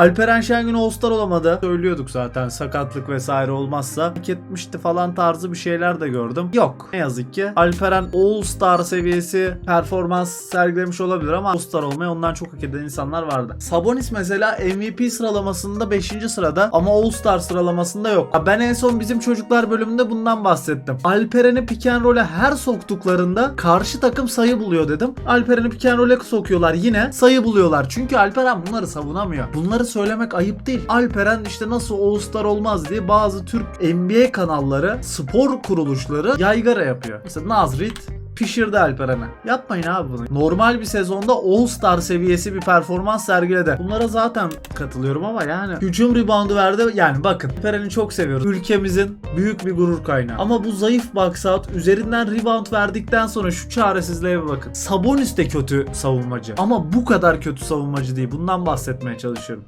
Alperen Şengün All-Star olamadı. Söylüyorduk zaten sakatlık vesaire olmazsa. Hak etmişti falan tarzı bir şeyler de gördüm. Yok. Ne yazık ki. Alperen All-Star seviyesi performans sergilemiş olabilir ama All-Star olmayı ondan çok hak eden insanlar vardı. Sabonis mesela MVP sıralamasında 5. sırada ama All-Star sıralamasında yok. Ya Ben en son bizim çocuklar bölümünde bundan bahsettim. Alperen'i pick and roll'e her soktuklarında karşı takım sayı buluyor dedim. Alperen'i pick and roll'e sokuyorlar yine sayı buluyorlar. Çünkü Alperen bunları savunamıyor. Bunları söylemek ayıp değil. Alperen işte nasıl All-Star olmaz diye bazı Türk NBA kanalları, spor kuruluşları yaygara yapıyor. Mesela Nazrit pişirdi Alperen'e. Yapmayın abi bunu. Normal bir sezonda All-Star seviyesi bir performans sergiledi. Bunlara zaten katılıyorum ama yani hücum reboundu verdi. Yani bakın Alperen'i çok seviyoruz. Ülkemizin büyük bir gurur kaynağı. Ama bu zayıf out üzerinden rebound verdikten sonra şu çaresizliğe bir bakın. Sabonis de kötü savunmacı. Ama bu kadar kötü savunmacı değil. Bundan bahsetmeye çalışıyorum.